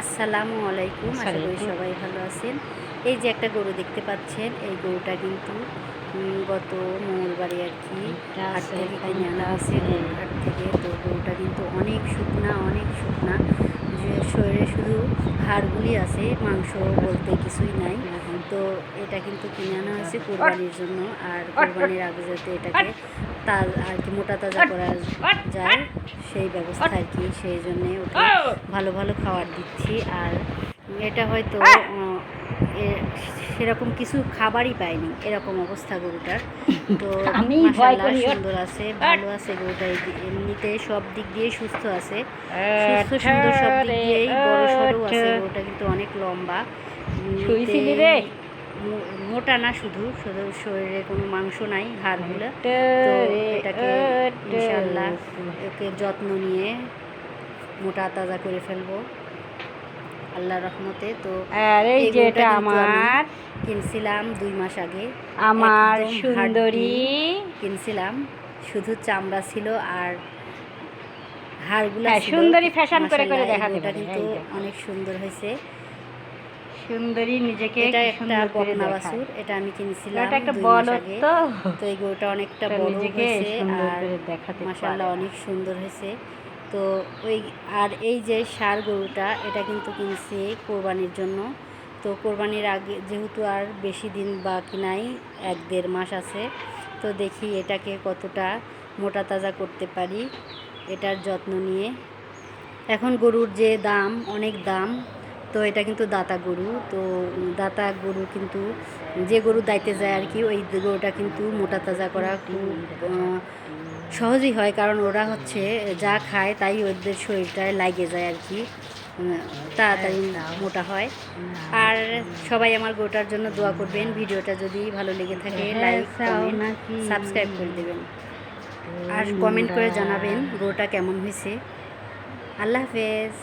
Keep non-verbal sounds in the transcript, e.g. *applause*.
আসসালামু আলাইকুম আশা করি সবাই ভালো আছেন। এই যে একটা গরু দেখতে পাচ্ছেন এই গরুটা কিন্তু গত মঙ্গলবারে আর কি হাট আছে, থেকে কিনে আনা হয়েছে। হাট থেকে তো গরুটা কিন্তু অনেক শুকনা অনেক শুকনা। যে শরীরে শুধু হাড়গুলি আছে মাংস বলতে কিছুই নাই। তো এটা কিন্তু কিনে আনা হয়েছে কোরবানির জন্য আর কোরবানির আগে যাতে এটাকে তাজ আর কি মোটা তাজা করা যায়। সেই ব্যবস্থা আর কি সেই জন্যে ওকে ভালো ভালো খাবার দিচ্ছি। আর এটা হয়তো এ- সেরকম কিছু খাবারই পায়নি এরকম অবস্থা গরুটার। তো। *laughs* সুন্দর আছে ভালো আছে গরুটা এমনিতে সব দিক দিয়ে সুস্থ আছে। সুস্থ সুন্দর সব দিক দিয়েই বড় সড়ো আছে গরুটা কিন্তু অনেক লম্বা। মোটা না শুধু শুধু শরীরে কোনো মাংস নাই হাড়গুলো। তো এটাকে ইনশাল্লাহ ওকে যত্ন নিয়ে মোটা তাজা করে ফেলব। আল্লাহ রহমতে তো আর এই এই যে গরুটা এটা কিন্তু আমি আমার কিনছিলাম দুই মাস আগে। আমার সুন্দরী। কিনছিলাম। শুধু চামড়া ছিল আর হাড়গুলো হ্যাঁ, সুন্দরী ফ্যাশন করে করে পারে, কিন্তু অনেক সুন্দর হয়েছে। সুন্দরী নিজেকে এটা একটা বকনা বাছুর এটা আমি কিনছিলাম এটা একটা আগে। তো। তো এই গরুটা অনেকটা বড় হয়েছে আর পারে। অনেক সুন্দর হয়েছে। তো ওই আর এই যে সার গরুটা এটা কিন্তু কিনছি কোরবানির জন্য। তো কোরবানির আগে যেহেতু আর বেশি দিন বাকি নাই এক দেড় মাস আছে তো দেখি এটাকে কতটা মোটা তাজা করতে পারি এটার যত্ন নিয়ে। এখন গরুর যে দাম অনেক দাম তো এটা কিন্তু দাতা গরু তো দাতা গরু কিন্তু যে গরু দাইতে যায় আর কি ওই গরুটা কিন্তু মোটা তাজা করা খুব সহজই হয়। কারণ ওরা হচ্ছে যা খায় তাই ওদের শরীরটায় লাগে যায় আর কি তাড়াতাড়ি মোটা হয়। আর সবাই আমার গোটার জন্য দোয়া করবেন ভিডিওটা যদি ভালো লেগে থাকে লাইক সাবস্ক্রাইব করে দেবেন। আর কমেন্ট করে জানাবেন গোটা কেমন হয়েছে। আল্লাহ হাফেজ।